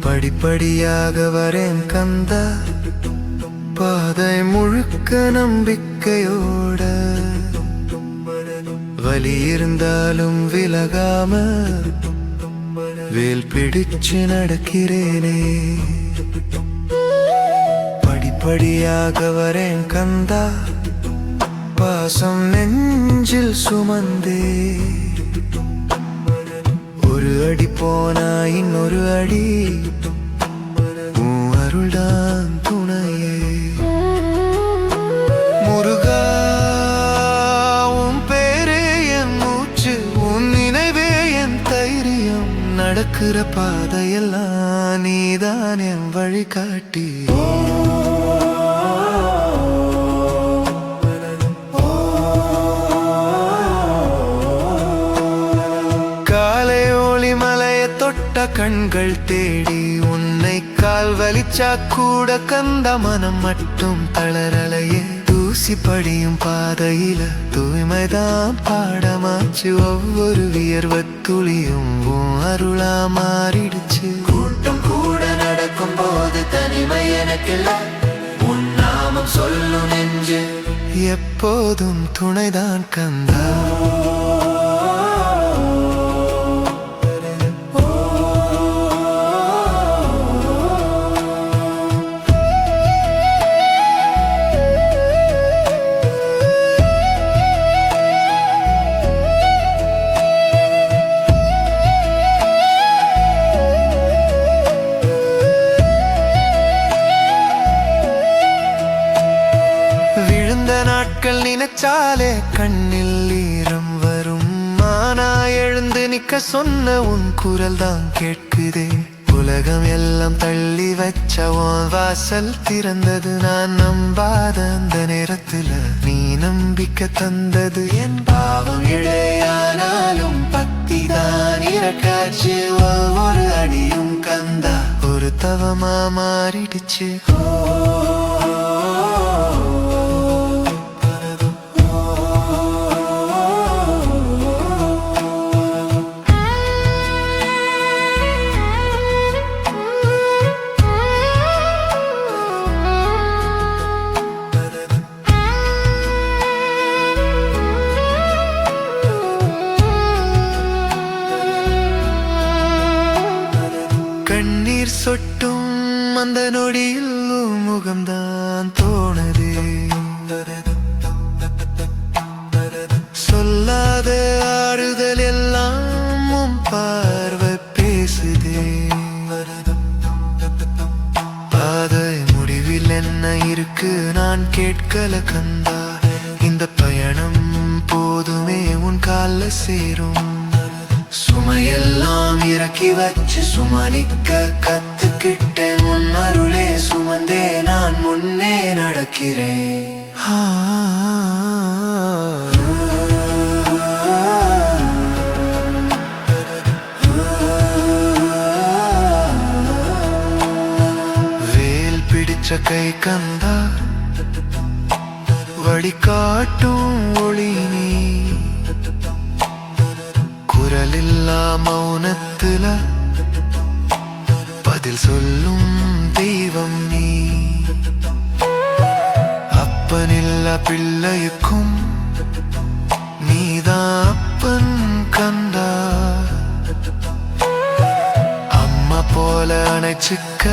படிப்படியாக வரேன் கந்தா. பாதை முழுக்க நம்பிக்கையோட. வலி இருந்தாலும் விலகாம. வேல் பிடிச்சு நடக்கிறேனே. படிப்படியாக வரேன் கந்தா. பாசம் நெஞ்சில் சுமந்தே. அடி போனா இன்னொரு அடி. உன் அருள்தான் துணையே. முருகா உன் பேரே என் மூச்சு உன் நினைவே என் தைரியம். நடக்கிற பாதையெல்லாம் நீதான் என் வழிகாட்டி. கண்கள் தேடி உன்னை கால் வலிச்சா கூட கந்த மனம் மட்டும் தளரலையே. தூசி படியும் பாதையில தூய்மைதான் பாடமாச்சு. ஒவ்வொரு வியர்வ துளியும் அருளா மாறிடுச்சு. கூட்டம் கூட நடக்கும் போது தனிமை எனக்கில்ல. உன் நாமம் சொல்லும் நெஞ்சு. எப்போதும் துணைதான் கந்தா. நினைச்சாலே கண்ணில் ஈரம் வரும். ஆனா எழுந்து நிக்க சொன்ன உன் குரல் தான் கேட்குதே. உலகம் எல்லாம் தள்ளி வச்ச உன் வாசல் திறந்தது. நான் நம்பாத அந்த நேரத்துல நீ நம்பிக்கை தந்தது. என் பாவம் இழையானாலும் பக்தி தான் இறக்காச்சு ஒவ்வொரு அடியும் கந்தா. ஒரு தவமா மாறிடுச்சு. ஓ. சொட்டும் அந்த நொடியில் முகம்தான் தோணது. சொல்லாத ஆறுதல் எல்லாம் பார்வை பேசுதே. பாதை முடிவில் என்ன இருக்கு நான் கேட்கல கந்தா. இந்த பயணம் போதுமே உன் கால்ல சேரும். சுமையெல்லாம் இறக்கி வச்சு சுமணிக்க கத்துக்கிட்டேன். உன் அருளே சுமந்தே நான் முன்னே நடக்கிறேன். வேல் பிடிச்ச கை கந்தா வழிகாட்டும் ஒளி நீ மௌனத்துல பதில் சொல்லும் தெய்வம் நீ. அப்பனில்லா பிள்ளைக்கும் நீதான் அப்பன் கந்தா. அம்மா போல அணைச்சுக்க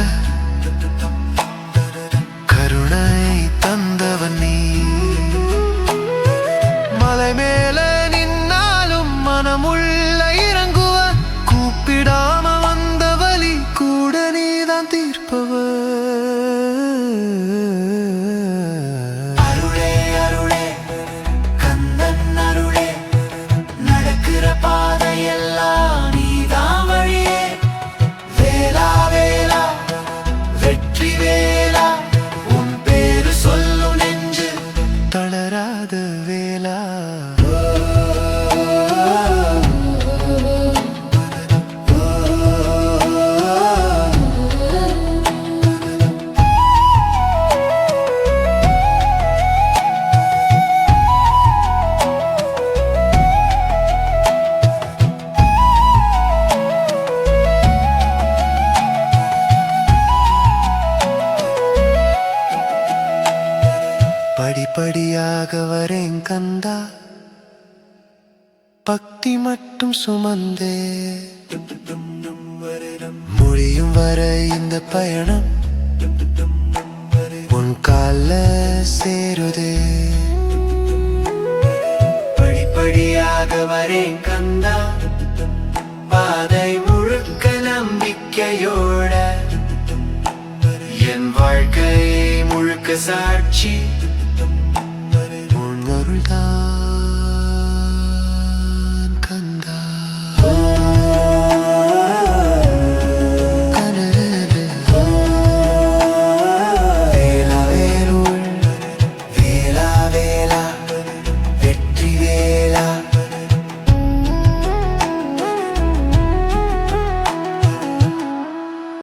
படிப்படியாக வரேன் கந்தா. பக்தி மட்டும் சுமந்தே. முடியும் வர இந்த பயணம் உன் கால சேருதே. படிப்படியாக வரேன் கந்தா. பாதை முழுக்க நம்பிக்கையோட. என் வாழ்க்கை முழுக்க சாட்சி.